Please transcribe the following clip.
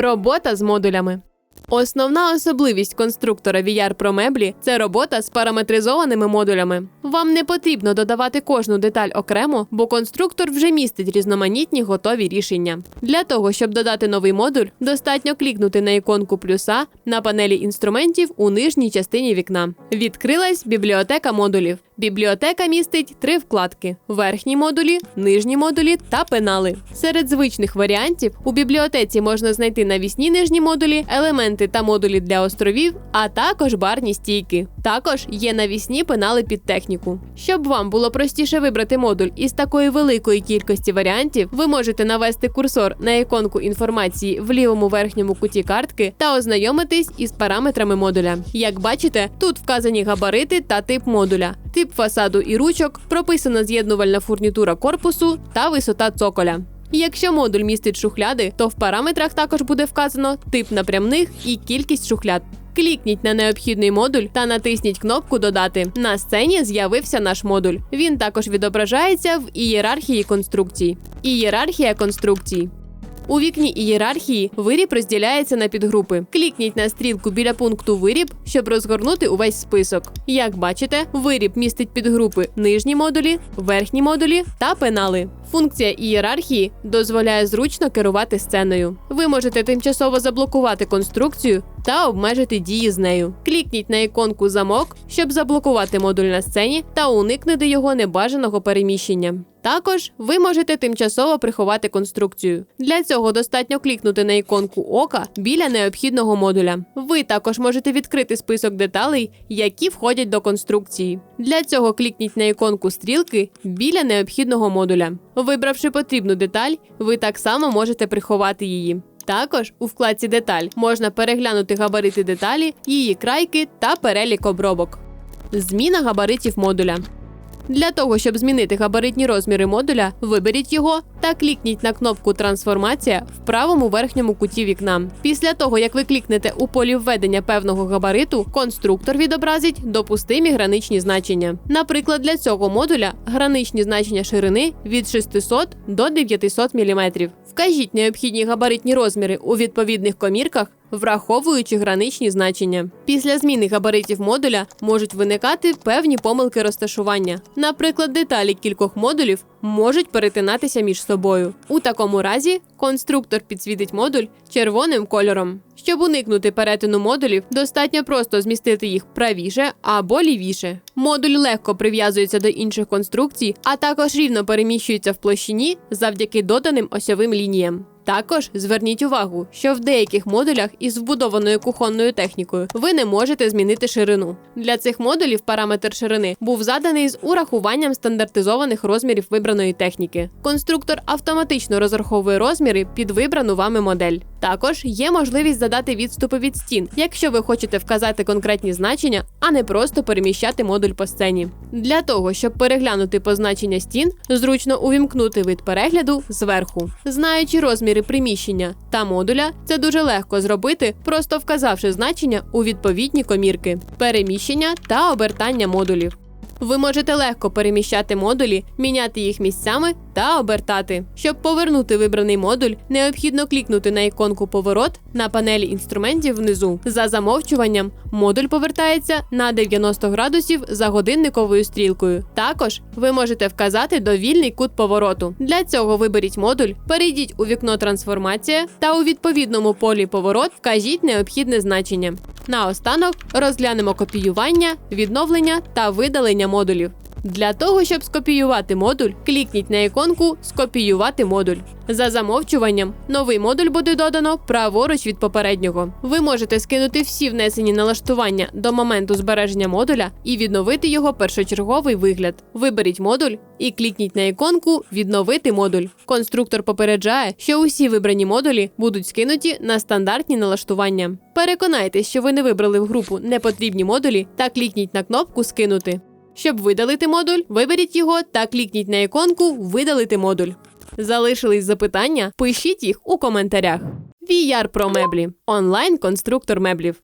Робота з модулями. Основна особливість конструктора VR Pro меблі це робота з параметризованими модулями. Вам не потрібно додавати кожну деталь окремо, бо конструктор вже містить різноманітні готові рішення. Для того, щоб додати новий модуль, достатньо клікнути на іконку плюса на панелі інструментів у нижній частині вікна. Відкрилась бібліотека модулів. Бібліотека містить три вкладки: верхні модулі, нижні модулі та пенали. Серед звичних варіантів у бібліотеці можна знайти навісні нижні модулі, елементи та модулі для островів, а також барні стійки. Також є навісні пенали під техніку. Щоб вам було простіше вибрати модуль із такої великої кількості варіантів, ви можете навести курсор на іконку інформації в лівому верхньому куті картки та ознайомитись із параметрами модуля. Як бачите, тут вказані габарити та тип модуля тип фасаду і ручок, прописана з'єднувальна фурнітура корпусу та висота цоколя. Якщо модуль містить шухляди, то в параметрах також буде вказано тип напрямних і кількість шухляд. Клікніть на необхідний модуль та натисніть кнопку Додати. На сцені з'явився наш модуль. Він також відображається в ієрархії конструкцій. Ієрархія конструкцій. У вікні ієрархії виріб розділяється на підгрупи. Клікніть на стрілку біля пункту виріб, щоб розгорнути увесь список. Як бачите, виріб містить підгрупи нижні модулі, верхні модулі та пенали. Функція ієрархії дозволяє зручно керувати сценою. Ви можете тимчасово заблокувати конструкцію та обмежити дії з нею. Клікніть на іконку замок, щоб заблокувати модуль на сцені та уникнути його небажаного переміщення. Також ви можете тимчасово приховати конструкцію. Для цього достатньо клікнути на іконку ока біля необхідного модуля. Ви також можете відкрити список деталей, які входять до конструкції. Для цього клікніть на іконку стрілки біля необхідного модуля. Вибравши потрібну деталь, ви так само можете приховати її. Також у вкладці Деталь можна переглянути габарити деталі, її крайки та перелік обробок. Зміна габаритів модуля. Для того, щоб змінити габаритні розміри модуля, виберіть його та клікніть на кнопку Трансформація в правому верхньому куті вікна. Після того, як ви клікнете у полі введення певного габариту, конструктор відобразить допустимі граничні значення. Наприклад, для цього модуля граничні значення ширини від 600 до 900 мм. Вкажіть необхідні габаритні розміри у відповідних комірках враховуючи граничні значення. Після зміни габаритів модуля можуть виникати певні помилки розташування. Наприклад, деталі кількох модулів можуть перетинатися між собою. У такому разі конструктор підсвітить модуль червоним кольором. Щоб уникнути перетину модулів, достатньо просто змістити їх правіше або лівіше. Модуль легко прив'язується до інших конструкцій, а також рівно переміщується в площині завдяки доданим осьовим лініям. Також зверніть увагу, що в деяких модулях із вбудованою кухонною технікою ви не можете змінити ширину. Для цих модулів параметр ширини був заданий з урахуванням стандартизованих розмірів вибраної техніки. Конструктор автоматично розраховує розміри під вибрану вами модель. Також є можливість задати відступи від стін, якщо ви хочете вказати конкретні значення, а не просто переміщати модуль по сцені. Для того, щоб переглянути позначення стін, зручно увімкнути вид перегляду зверху. Знаючи розміри приміщення та модуля, це дуже легко зробити, просто вказавши значення у відповідні комірки, переміщення та обертання модулів. Ви можете легко переміщати модулі, міняти їх місцями та обертати. Щоб повернути вибраний модуль, необхідно клікнути на іконку поворот на панелі інструментів внизу. За замовчуванням, модуль повертається на 90 градусів за годинниковою стрілкою. Також ви можете вказати довільний кут повороту. Для цього виберіть модуль, перейдіть у вікно трансформація та у відповідному полі поворот вкажіть необхідне значення. Наостанок розглянемо копіювання, відновлення та видалення модулів. Для того, щоб скопіювати модуль, клікніть на іконку Скопіювати модуль. За замовчуванням, новий модуль буде додано праворуч від попереднього. Ви можете скинути всі внесені налаштування до моменту збереження модуля і відновити його першочерговий вигляд. Виберіть модуль і клікніть на іконку Відновити модуль. Конструктор попереджає, що усі вибрані модулі будуть скинуті на стандартні налаштування. Переконайтеся, що ви не вибрали в групу непотрібні модулі та клікніть на кнопку Скинути. Щоб видалити модуль, виберіть його та клікніть на іконку Видалити модуль. Залишились запитання? Пишіть їх у коментарях. VR про меблі онлайн конструктор меблів.